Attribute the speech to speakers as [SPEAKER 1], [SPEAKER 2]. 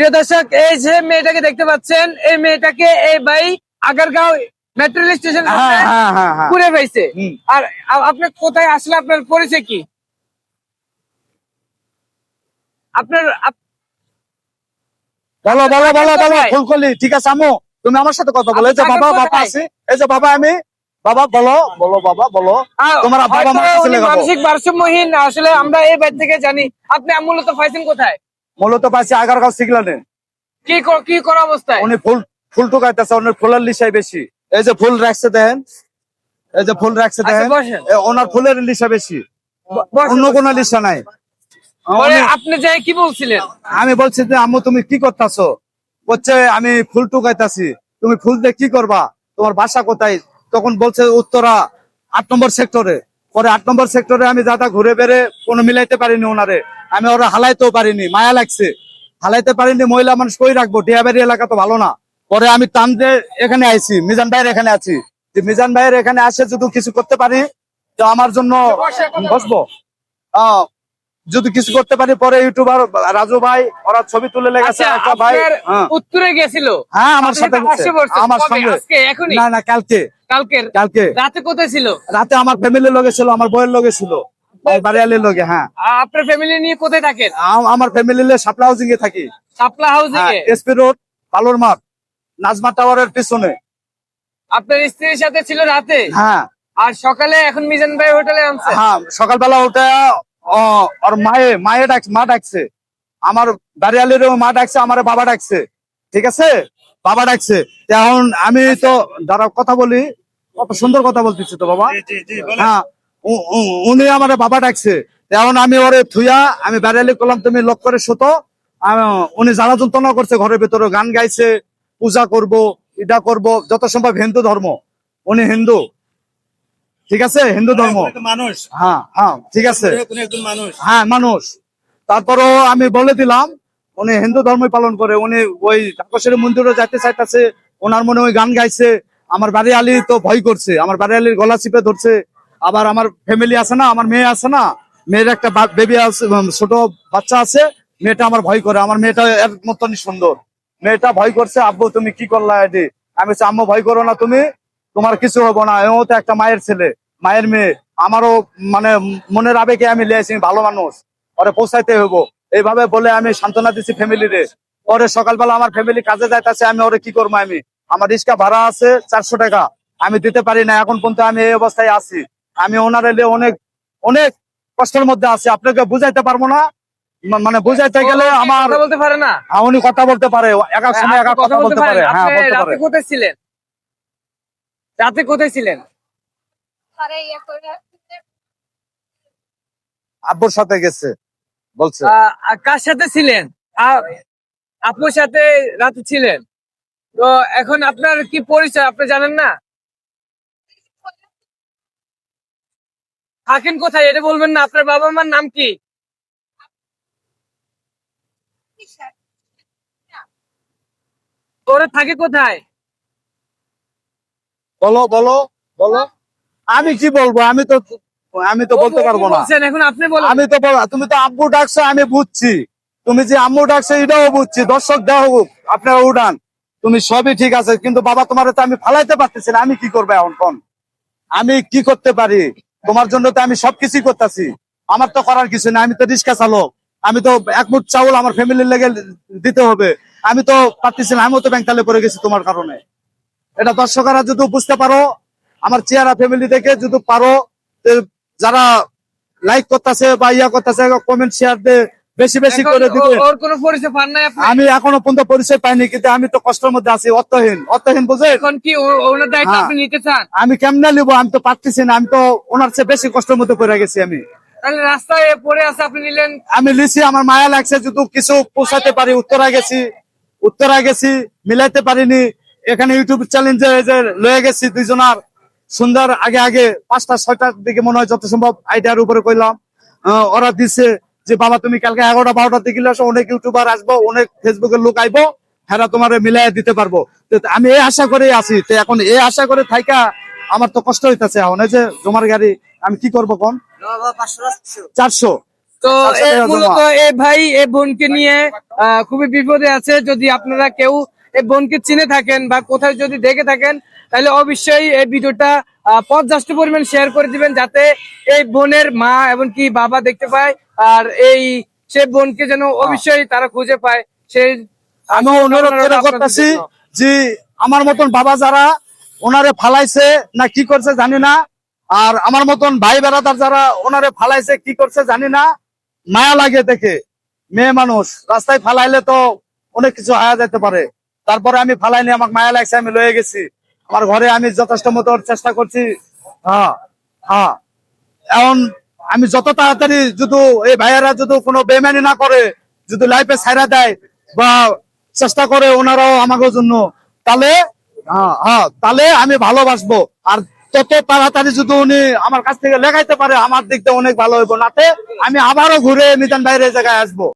[SPEAKER 1] প্রিয় দর্শক এই যে মেয়েটাকে দেখতে পাচ্ছেন এই মেয়েটাকে এই ভাই আগারগাঁও মেট্রো রেল স্টেশন ঘুরে পাইছে আর আপনি কোথায় আসলে আপনার পরিচয় কি? আপনার
[SPEAKER 2] বলো বলো বলো বলো ঠিক আছে আমু তুমি আমার সাথে কথা বলো। এই যে বাবা বাবা আছে। এই যে বাবা আমি বাবা বলো বলো বাবা বলো। তোমার বাবা।
[SPEAKER 1] মানসিক ভারসাম্যহীন আসলে আমরা এই বাড়ি থেকে জানি। আপনি মূলত পাইছেন কোথায়?
[SPEAKER 2] মূলত পাইছি আগারগাঁও সিগলানে
[SPEAKER 1] কি কি করা অবস্থায়?
[SPEAKER 2] উনি ফুল ফুল টুকাইতেছে উনি ফুলের লিসাই বেশি। এই যে ফুল রাখছে দেখেন। এই যে ফুল রাখছে
[SPEAKER 1] আচ্ছা,
[SPEAKER 2] দেখেন। ওনার ফুলের লিসা বেশি। অন্য। কোনো লিসা নাই।
[SPEAKER 1] আপনি যাই কি বলছিলেন?
[SPEAKER 2] আমি বলছি যে আম্মু তুমি কি করতেছো? বলছে আমি ফুল টুকাইতাছি। তুমি ফুল দিয়ে কি করবা? তোমার বাসা কোথায়? তখন বলছে উত্তরা আট নম্বর সেক্টরে। পরে আট নম্বর সেক্টরে আমি দাদা ঘুরে বেড়ে কোনো মিলাইতে পারিনি ওনারে। আমি ওরা হালাইতেও পারিনি, মায়া লাগছে। হালাইতে পারিনি, মহিলা মানুষ কই রাখব? ডিয়াবাড়ি এলাকা তো ভালো না। পরে আমি টান এখানে আইছি, মিজান ভাইয়ের এখানে আছি। যে মিজান ভাইয়ের এখানে আসে যদি কিছু করতে পারি, তো আমার জন্য বসবো। যদি কিছু করতে পারি পরে ইউটিউবার রাজু ভাই ওরা ছবি তুলে লেগেছে
[SPEAKER 1] আচ্ছা
[SPEAKER 2] একটা ভাই হ্যাঁ।
[SPEAKER 1] উত্তরে গেছিল।
[SPEAKER 2] হ্যাঁ আমার সাথে। আমার সঙ্গে। না না কালকে।
[SPEAKER 1] কালকের?
[SPEAKER 2] কালকে।
[SPEAKER 1] রাতে কোথায় ছিল?
[SPEAKER 2] রাতে আমার ফ্যামিলির লগে ছিল আমার বইয়ের লগে ছিল। বাড়িয়ালির লগে হ্যাঁ।
[SPEAKER 1] আপনার ফ্যামিলি নিয়ে কোথায় থাকেন?
[SPEAKER 2] আমার ফ্যামিলি সাপলা হাউজিং এ থাকি।
[SPEAKER 1] সাপলা
[SPEAKER 2] হ্যাঁ
[SPEAKER 1] এ?
[SPEAKER 2] এসপি রোড পালোর মাঠ নাজমা টাওয়ারের পিছনে।
[SPEAKER 1] আপনার স্ত্রীর সাথে ছিল রাতে?
[SPEAKER 2] হ্যাঁ।
[SPEAKER 1] আর সকালে এখন মিজান ভাই হোটেলে আনছে?
[SPEAKER 2] হ্যাঁ সকালবেলা উঠে ও, ওর মায়ে মায়ে ডাক মা ডাকছে। আমার বাড়িয়ালিরও মা ডাকছে আমার বাবা ডাকছে। ঠিক আছে? বাবা ডাকছে। এখন আমি তো দাঁড়া কথা বলি। কত সুন্দর কথা বলতেছি তো বাবা। হ্যাঁ উনি আমার বাবা ডাকছে। এখন আমি ওরে থুইয়া আমি বাড়িয়ালি করলাম তুমি লক করে শুতো। উনি জ্বালা যন্ত্রণা করছে ঘরের ভিতরে গান গাইছে পূজা করব এটা করব যত সম্ভব হিন্দু ধর্ম। উনি হিন্দু। ঠিক আছে? হিন্দু ধর্ম।
[SPEAKER 3] মানুষ।
[SPEAKER 2] হ্যাঁ হ্যাঁ ঠিক আছে।
[SPEAKER 3] মানুষ?
[SPEAKER 2] হ্যাঁ মানুষ। তারপরও আমি বলে দিলাম উনি হিন্দু ধর্ম পালন করে উনি ওই ঢাকেশ্বরী মন্দিরে যাইতে চাইতেছে ওনার মনে ওই গান গাইছে। আমার বাড়ি আলী তো ভয় করছে আমার বাড়ি আলীর গলা চিপে ধরছে। আবার আমার ফ্যামিলি আছে না আমার মেয়ে আছে না মেয়ের একটা বেবি আছে ছোট বাচ্চা আছে মেয়েটা আমার ভয় করে। আমার মেয়েটা এর মতনই সুন্দর। মেয়েটা ভয় করছে আব্বু তুমি কি করলা এটি? আমি আম্মু ভয় করো না তুমি তোমার কিছু হব না। এও তো একটা মায়ের ছেলে। মায়ের মেয়ে আমারও মানে মনের আবেগে আমি লিয়েছি ভালো মানুষ। ওরে পৌঁছাইতে হব এইভাবে বলে আমি সান্ত্বনা দিচ্ছি ফ্যামিলিরে। পরে সকালবেলা আমার ফ্যামিলি কাজে যাইতেছে আমি ওরে কি করব আমি? আমার রিক্সা ভাড়া আছে চারশো টাকা। আমি দিতে পারি না এখন পর্যন্ত আমি এই অবস্থায় আছি। আমি ওনার এলে অনেক অনেক কষ্টের মধ্যে আছি। আপনাকে বুঝাইতে পারব না? মানে বুঝাইতে গেলে আমার
[SPEAKER 1] বলতে পারে না?
[SPEAKER 2] হ্যাঁ, উনি কথা বলতে পারে। এক এক সময় এক এক কথা বলতে পারে। হ্যাঁ বলতে
[SPEAKER 1] রাতে
[SPEAKER 2] পারে
[SPEAKER 1] কোথায় ছিলেন? রাতে কোথায় ছিলেন?
[SPEAKER 4] আরে ইয়ে করে
[SPEAKER 2] আব্বুর সাথে গেছে বলছে।
[SPEAKER 1] কার সাথে ছিলেন? আপুর সাথে রাতে ছিলেন। তো এখন আপনার কি পরিচয় আপনি জানেন না? থাকেন কোথায় এটা বলবেন না আপনার বাবা মার নাম কি? ওরা থাকে কোথায়?
[SPEAKER 2] বলো বলো বলো। আমি কি বলব? আমি তো আমি তো বলতে পারব না।
[SPEAKER 1] এখন আপনি বলেন।
[SPEAKER 2] আমি তো তুমি তো আব্বু ডাকছো আমি বুঝছি। তুমি যে আম্মু ডাকছো এটাও বুঝছি। দর্শক দেওয়া হোক আপনারা উড়ান তুমি সবই ঠিক আছে কিন্তু বাবা তোমার তো আমি ফালাইতে পারতেছি না। আমি কি করব এখন কোন? আমি কি করতে পারি? তোমার জন্য তো আমি সবকিছুই করতেছি। আমার তো করার কিছু না আমি তো রিক্সা চালক। আমি তো এক মুঠ চাউল আমার ফ্যামিলির লেগে দিতে হবে। আমি তো পারতেছি না আমিও তো ব্যাংকালে পড়ে গেছি তোমার কারণে। এটা দর্শকরা যদি বুঝতে পারো আমার চেহারা ফ্যামিলি থেকে যদি পারো যারা লাইক করতেছে বা ইয়া করতেছে কমেন্ট শেয়ার দিয়ে বেশি বেশি করে দিবে।
[SPEAKER 1] ওর কোনো পরিচয় পান নাই আপনি?
[SPEAKER 2] আমি এখনও পর্যন্ত পরিচয় পাইনি কিন্তু আমি তো কষ্টের মধ্যে আছি অর্থহীন। অর্থহীন বুঝে?
[SPEAKER 1] এখন কি ওনার দায়িত্ব
[SPEAKER 2] হ্যাঁ।
[SPEAKER 1] আপনি নিতে চান?
[SPEAKER 2] আমি কেমনে নিবো? আমি তো পারতেছি না আমি তো ওনার চেয়ে বেশি কষ্টের মধ্যে পড়ে গেছি আমি।
[SPEAKER 1] তাহলে রাস্তায় পড়ে আছে আপনি নিলেন?
[SPEAKER 2] আমি লিছি আমার মায়া লাগছে যদি কিছু পৌঁছাতে পারি উত্তরা গেছি। উত্তরা গেছি মিলাইতে পারিনি। এখানে ইউটিউব চ্যালেঞ্জে যে লয়ে গেছি দুইজনার। সুন্দর আগে আগে পাঁচটা ছয়টার দিকে মনে হয় যত সম্ভব আইডিয়ার উপরে কইলাম। ওরা দিচ্ছে যে বাবা তুমি কালকে এগারোটা বারোটার দিকে আসো অনেক ইউটিউবার আসব অনেক ফেসবুকের লোক আইবো হ্যাঁ তোমার মিলাই দিতে পারব। আমি এই আশা করে আছি। তো এখন এই আশা করে থাইকা আমার তো কষ্ট হইতেছে এখন। এই যে জমার গাড়ি আমি কি করব কোন? চারশো।
[SPEAKER 1] তো এ মূলত এই ভাই এই বোনকে নিয়ে খুবই বিপদে আছে। যদি আপনারা কেউ এই বোনকে চিনে থাকেন বা কোথায় যদি দেখে থাকেন তাহলে অবশ্যই এই ভিডিওটা পর্যাপ্ত পরিমাণ শেয়ার করে দিবেন যাতে এই বোনের মা এবং কি বাবা দেখতে পায় আর এই সে বোনকে যেন অবশ্যই তারা খুঁজে পায়। সেই
[SPEAKER 2] আমি অনুরোধ করতেছি যে আমার মতন বাবা যারা ওনারে ফালাইছে না কি করছে জানি না আর আমার মতন ভাই বেড়াদার যারা ওনারে ফালাইছে কি করছে জানি না মায়া লাগে দেখে। মেয়ে মানুষ রাস্তায় ফালাইলে তো অনেক কিছু আয়া যেতে পারে। তারপরে আমি ফালাইনি আমাকে মায়া লাগছে, আমি লয়ে গেছি। আমার ঘরে আমি যথেষ্ট মতো চেষ্টা করছি। হ্যাঁ হ্যাঁ। এখন আমি যত তাড়াতাড়ি যদি এই ভাইয়েরা যদি কোনো বেমানি না করে, যদি লাইফে ছাইরা দেয় বা চেষ্টা করে ওনারাও আমাকে জন্য, তাহলে হ্যাঁ হ্যাঁ তাহলে আমি ভালোবাসবো। আর তত তাড়াতাড়ি যদি উনি আমার কাছ থেকে লেখাইতে পারে, আমার দিক দিয়ে অনেক ভালো হইব। নাতে আমি আবারও ঘুরে মিজান ভাইয়ের জায়গায় আসব।